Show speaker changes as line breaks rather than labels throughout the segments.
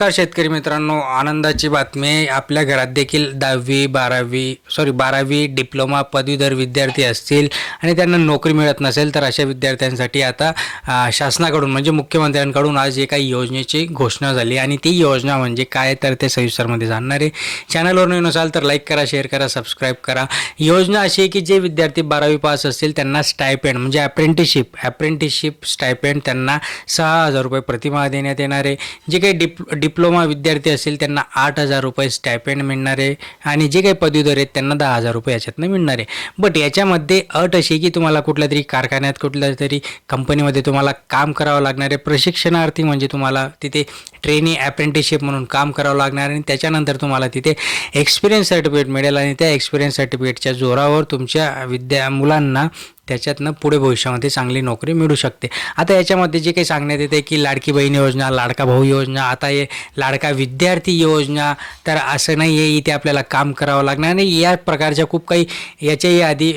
तर शेतकरी मित्रांनो आनंदाची बातमी आपल्या घरात देखील दहावी बारावी सॉरी बारावी डिप्लोमा पदवीधर विद्यार्थी असतील आणि त्यांना नोकरी मिळत नसेल तर अशा विद्यार्थ्यांसाठी आता शासनाकडून म्हणजे मुख्यमंत्र्यांकडून आज एका योजनेची घोषणा झाली आणि ती योजना म्हणजे काय तर ते सविस्तरमध्ये जाणणार आहे. चॅनलवर नवीन असाल तर लाईक करा शेअर करा सबस्क्राईब करा. योजना अशी आहे की जे विद्यार्थी बारावी पास असतील त्यांना स्टायपेंड म्हणजे अप्रेंटिसशिप अप्रेंटिसशिप स्टायपेंड त्यांना सहा हजार रुपये प्रतिमा देण्यात येणार आहे. जे काही डिप डिप्लोमा विद्यार्थी असेल त्यांना आठ हजार रुपये स्टायपेंड मिळणार आहे आणि जे काही पदवीधर आहेत त्यांना दहा हजार रुपये याच्यातनं मिळणार. आहे बट याच्यामध्ये अट अशी आहे की तुम्हाला कुठल्या तरी कारखान्यात कुठल्या तरी कंपनीमध्ये तुम्हाला काम करावं लागणार. आहे प्रशिक्षणार्थी म्हणजे तुम्हाला तिथे ट्रेनिंग अप्रेंटिसशिप म्हणून काम करावं लागणार आहे आणि त्याच्यानंतर तुम्हाला तिथे एक्सपिरियन्स सर्टिफिकेट मिळेल आणि त्या एक्सपिरियन्स सर्टिफिकेटच्या जोरावर तुमच्या विद्या मुलांना त्याच्यातनं पुढे भविष्यामध्ये चांगली नोकरी मिळू शकते. आता याच्यामध्ये जे काही सांगण्यात येते की लाडकी बहीण योजना लाडका भाऊ योजना आता हे लाडका विद्यार्थी योजना तर असं नाही आहे इथे आपल्याला काम करावं लागणार आणि या प्रकारच्या खूप काही याच्याही आधी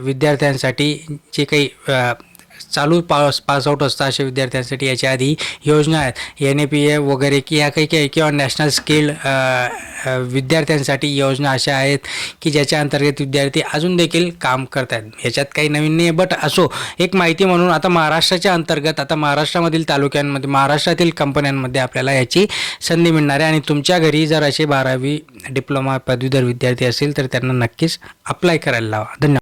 विद्यार्थ्यांसाठी जे काही चालू पास पासआउट असतं अशा विद्यार्थ्यांसाठी याच्या आधी योजना आहेत. एन ए पी ए वगैरे की या काही काही किंवा नॅशनल स्किल विद्यार्थ्यांसाठी योजना अशा आहेत की ज्याच्या अंतर्गत विद्यार्थी अजून देखील काम करत आहेत ह्याच्यात काही नवीन नाही आहे बट असो एक माहिती म्हणून आता महाराष्ट्राच्या अंतर्गत आता महाराष्ट्रामधील तालुक्यांमध्ये महाराष्ट्रातील कंपन्यांमध्ये आपल्याला याची संधी मिळणार आहे. आणि तुमच्या घरी जर असे बारावी डिप्लोमा पदवीधर विद्यार्थी असेल तर त्यांना नक्कीच अप्लाय करायला लावा. धन्यवाद.